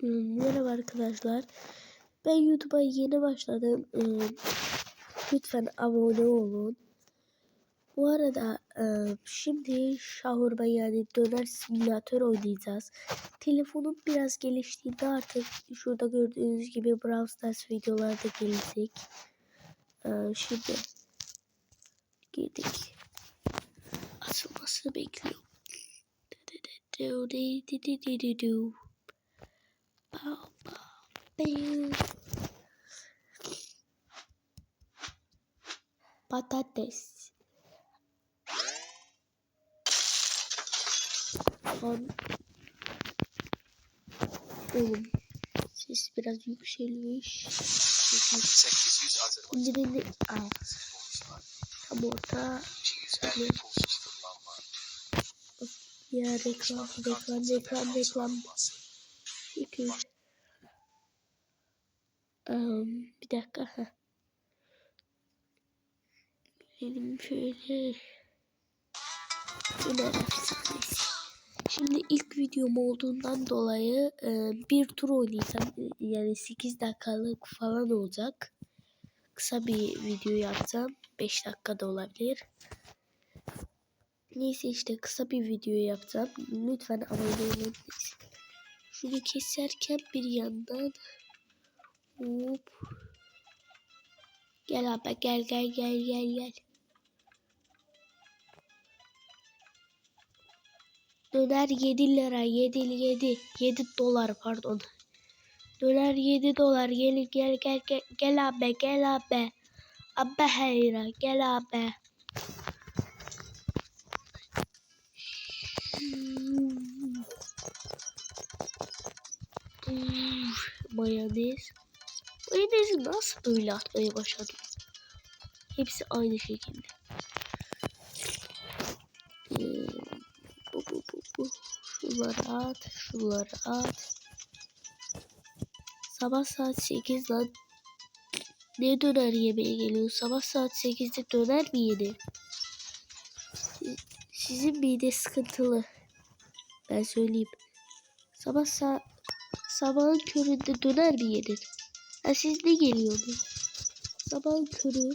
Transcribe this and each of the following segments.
Hmm, Merhaba arkadaşlar. Ben YouTube'a yeni başladım. Ee, Lütfen abone olun. Bu arada e, şimdi şahurma yani döner simülatör oynayacağız. Telefonum biraz geliştiğinde artık şurada gördüğünüz gibi Brawl Stars videoları da gelecek. Şimdi girdik. Açılmasını bekliyorum. Patates. Lan. Oğlum. Ses biraz yükselmiş. 800 adet Şimdi ben de... Aa, tam orta. Ya reklam, reklam, reklam, reklam. Şükür. Um, bir dakika. Heh. Benim şöyle efsanesi. Şimdi ilk videom olduğundan dolayı e, bir tur oynayacağım. Yani 8 dakikalık falan olacak. Kısa bir video yapacağım. 5 dakika da olabilir. Neyse işte kısa bir video yapacağım. Lütfen abone olun. Şunu keserken bir yandan hop Gel abi gel gel gel gel gel. Döner 7 lira 7 7 7 dolar pardon. Döner 7 dolar gel gel gel gel gel abi gel abi. Abi hayra gel abi. Uf, mayonez. Mayonezi nasıl böyle atmaya başladım? Hepsi aynı şekilde. Ee, bu bu bu bu. Şunları at, şunları at. Sabah saat 8 lan. Ne döner yemeğe geliyor? Sabah saat 8'de döner mi yedi? Sizin mide sıkıntılı. Ben söyleyeyim. Sabah saat sabahın köründe döner mi yedin? Ha siz ne geliyordu? Sabahın körü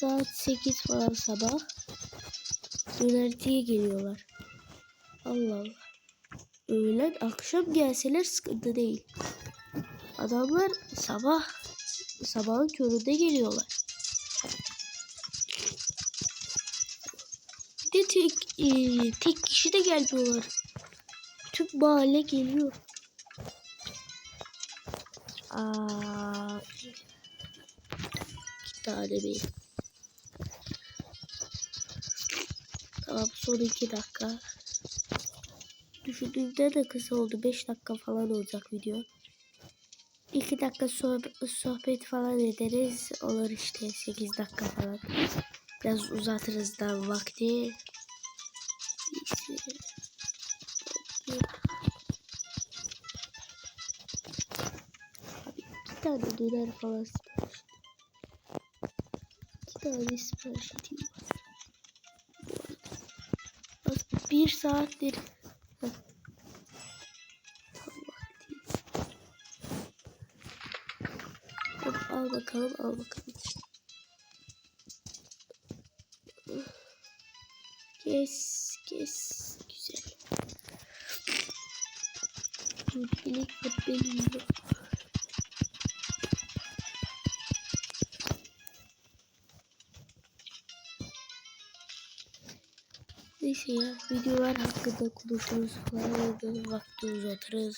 saat 8 falan sabah dönerciye geliyorlar. Allah Allah. Öğlen akşam gelseler sıkıntı değil. Adamlar sabah sabahın köründe geliyorlar. Bir de tek, e, tek kişi de gelmiyorlar. Tüm mahalle geliyor. Aa, iki tane bir. Tamam son iki dakika. Düşündüğümden de kısa oldu. Beş dakika falan olacak video. İki dakika soh- sohbet falan ederiz. Olur işte sekiz dakika falan. Biraz uzatırız da vakti. Neyse. Tane döner falan sipariş İki tane sipariş edeyim. Bir saattir. Heh. Al bakalım al bakalım. Kes kes güzel. Bilek de benim yok. Neyse ya videolar hakkında konuşuruz falan vakti uzatırız.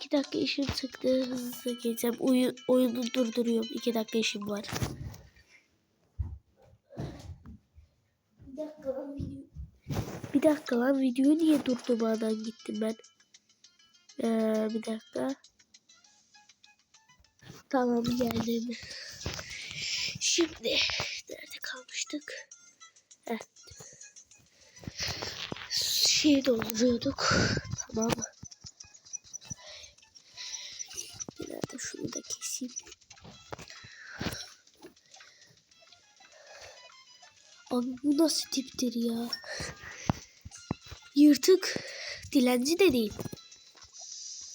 İki dakika işim çıktı hızlı geçeceğim. Oyun, oyunu durduruyorum. İki dakika işim var. Bir dakika video. Bir dakika lan videoyu niye durdurmadan gittim ben? Ee, bir dakika. Tamam geldim. Şimdi nerede kalmıştık? Heh. Şey dolduruyorduk. Tamam. Nerede şunu da keseyim. Abi bu nasıl tiptir ya? yırtık dilenci de değil.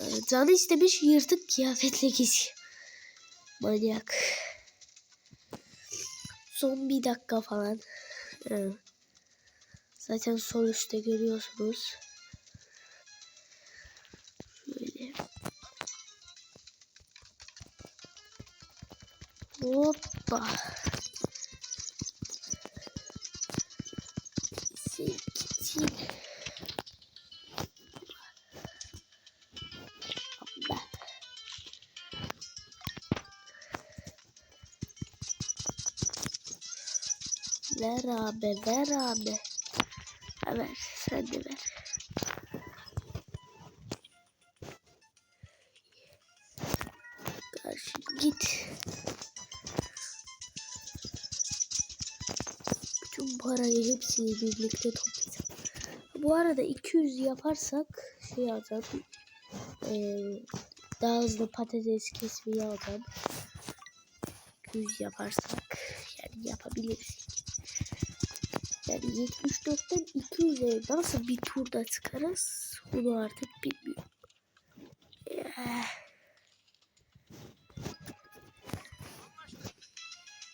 Ee, Canı istemiş yırtık kıyafetle geziyor. Manyak. Son bir dakika falan. Zaten sol görüyorsunuz. Şöyle. Hoppa. Ver abi, ver abi. Ver, sen ver. Karşı git. Bütün parayı hepsini birlikte toplayacağım. Bu arada 200 yaparsak şey alacağım. Eee daha hızlı patates kesmeyi alacağım. 200 yaparsak yani yapabiliriz. Yani 74'ten 200'e nasıl bir turda çıkarız bunu artık bilmiyorum. Eh.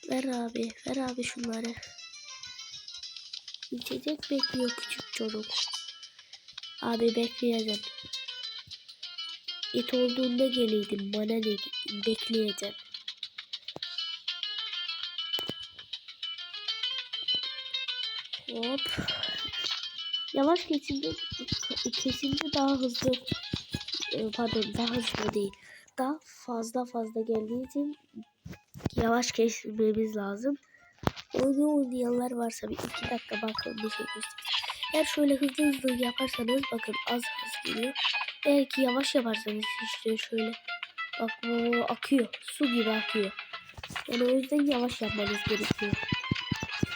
Ver abi, ver abi şunları. İçecek bekliyor küçük çocuk. Abi bekleyeceğim. Et olduğunda geleydim. Bana ne bekleyeceğim. Hop. Yavaş kesimde kesimde daha hızlı e, pardon daha hızlı değil. Daha fazla fazla geldiği için yavaş kesmemiz lazım. Oyunu oynayanlar varsa bir iki dakika bakın bir şey. Eğer şöyle hızlı hızlı yaparsanız bakın az az geliyor. Eğer ki yavaş yaparsanız işte şöyle bak bu akıyor. Su gibi akıyor. Yani o yüzden yavaş yapmanız gerekiyor.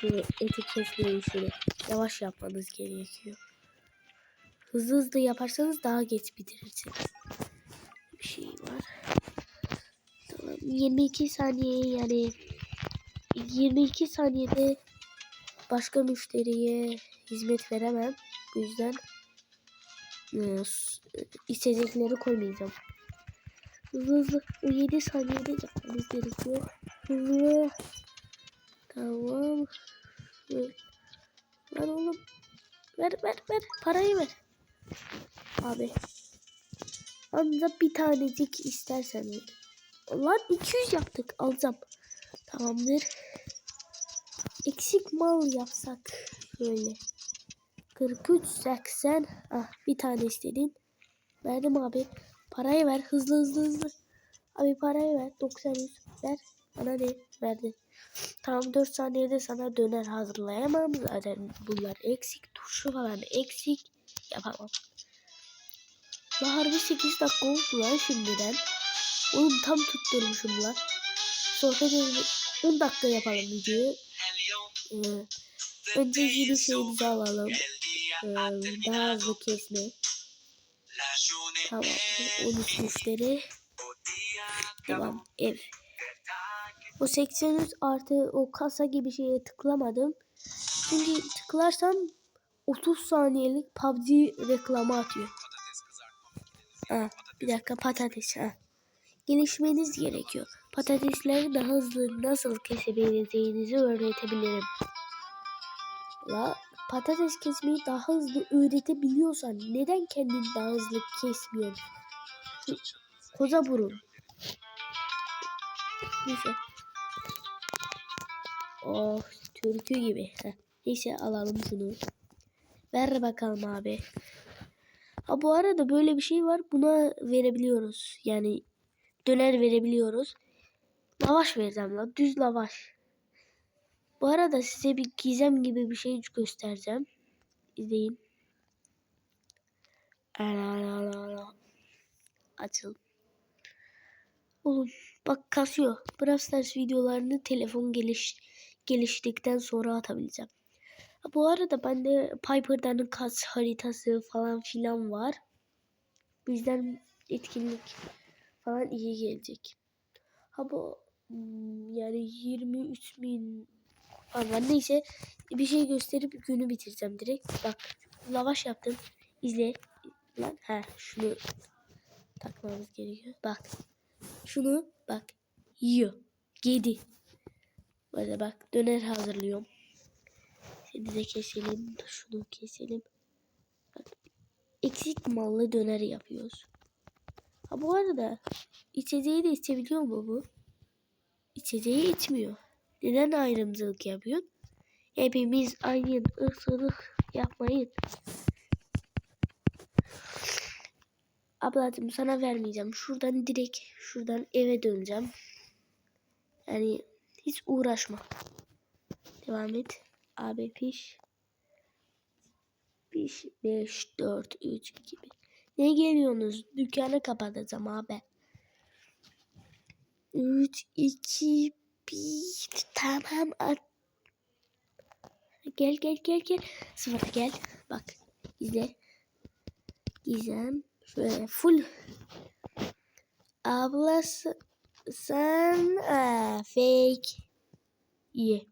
Şöyle eti kesmeyi şöyle yavaş yapmanız gerekiyor. Hızlı hızlı yaparsanız daha geç bitirirsiniz. Bir şey var. Tamam 22 saniye yani 22 saniyede başka müşteriye hizmet veremem. Bu yüzden e, içecekleri koymayacağım. Hızlı hızlı. O 7 saniyede yapmamız gerekiyor. Hızlı. Tamam. Ver. Oğlum. Ver ver ver. Parayı ver. Abi. Ancak bir tanecik istersen ver. Lan 200 yaptık. Alacağım. Tamamdır. Eksik mal yapsak. Şöyle. 43 80. Ah bir tane istedin. Verdim abi. Parayı ver. Hızlı hızlı hızlı. Abi parayı ver. 90 100. Ver. Bana ne? Verdi. Tamam 4 saniyede sana döner hazırlayamam. Zaten bunlar eksik. Turşu falan eksik. Yapamam. La harbi 8 dakika oldu lan şimdiden. Oğlum tam tutturmuşum lan. Sohbet edelim. 10 dakika yapalım videoyu. Ee, önce yeni şeyimizi alalım. Ee, daha hızlı kesme. Tamam. 13 müşteri. Tamam. Ev. O 83 artı o kasa gibi şeye tıklamadım. Çünkü tıklarsam 30 saniyelik PUBG reklamı atıyor. Ha, bir dakika patates. Ha. Gelişmeniz gerekiyor. Patatesleri daha hızlı nasıl kesebileceğinizi öğretebilirim. La patates kesmeyi daha hızlı öğretebiliyorsan neden kendin daha hızlı kesmiyorsun? Koza burun. Neyse. Oh türkü gibi. Neyse alalım şunu. Ver bakalım abi. Ha bu arada böyle bir şey var. Buna verebiliyoruz. Yani döner verebiliyoruz. Lavaş vereceğim lan. Düz lavaş. Bu arada size bir gizem gibi bir şey göstereceğim. İzleyin. Açıl. Oğlum bak kasıyor. Brawl Stars videolarını telefon geliş geliştikten sonra atabileceğim. Bu arada bende Piper'dan kas haritası falan filan var. Bu yüzden etkinlik falan iyi gelecek. Ha bu hmm, yani 23 bin falan neyse bir şey gösterip günü bitireceğim direkt. Bak lavaş yaptım. İzle. Lan ha şunu takmamız gerekiyor. Bak. Şunu bak. Yiyor. Yedi. Böyle bak döner hazırlıyorum. Şimdi de keselim. Şunu keselim. Bak. Eksik mallı döner yapıyoruz. Ha bu arada içeceği de içebiliyor mu bu? İçeceği içmiyor. Neden ayrımcılık yapıyorsun? Hepimiz aynı ırkçılık yapmayın. Ablacığım sana vermeyeceğim. Şuradan direkt şuradan eve döneceğim. Yani hiç uğraşma. Devam et. Abi piş. Piş 5 4 3 2 1. Ne geliyorsunuz? Dükkanı kapatacağım abi. 3 2 1 Tamam. at. Gel gel gel gel. Sıfıra gel. Bak. izle. Gizem. Şöyle full. Ablası sen aa, fake. İyi.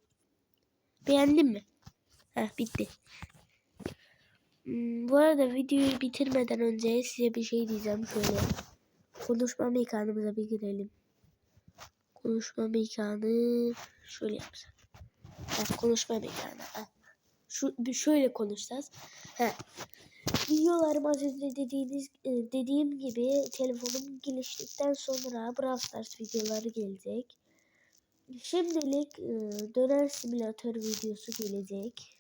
Beğendin mi? Heh bitti. Hmm, bu arada videoyu bitirmeden önce size bir şey diyeceğim şöyle. Konuşma mekanımıza bir girelim. Konuşma mekanı şöyle yapsak. Heh, konuşma mekanı. Heh. Şu şöyle konuşacağız. Heh. Videolarım az dediğiniz e, dediğim gibi telefonum geliştikten sonra Brawl Stars videoları gelecek. Şimdilik e, döner simülatör videosu gelecek.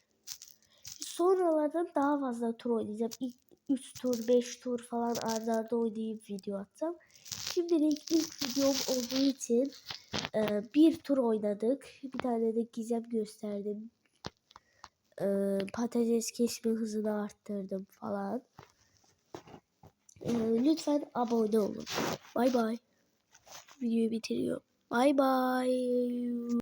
Sonralardan daha fazla tur oynayacağım. İlk 3 tur 5 tur falan arda arda oynayıp video atacağım. Şimdilik ilk videom olduğu için e, bir tur oynadık. Bir tane de gizem gösterdim. E, patates kesme hızını arttırdım falan. E, lütfen abone olun. Bay bay. Videoyu bitiriyorum. Bay bay.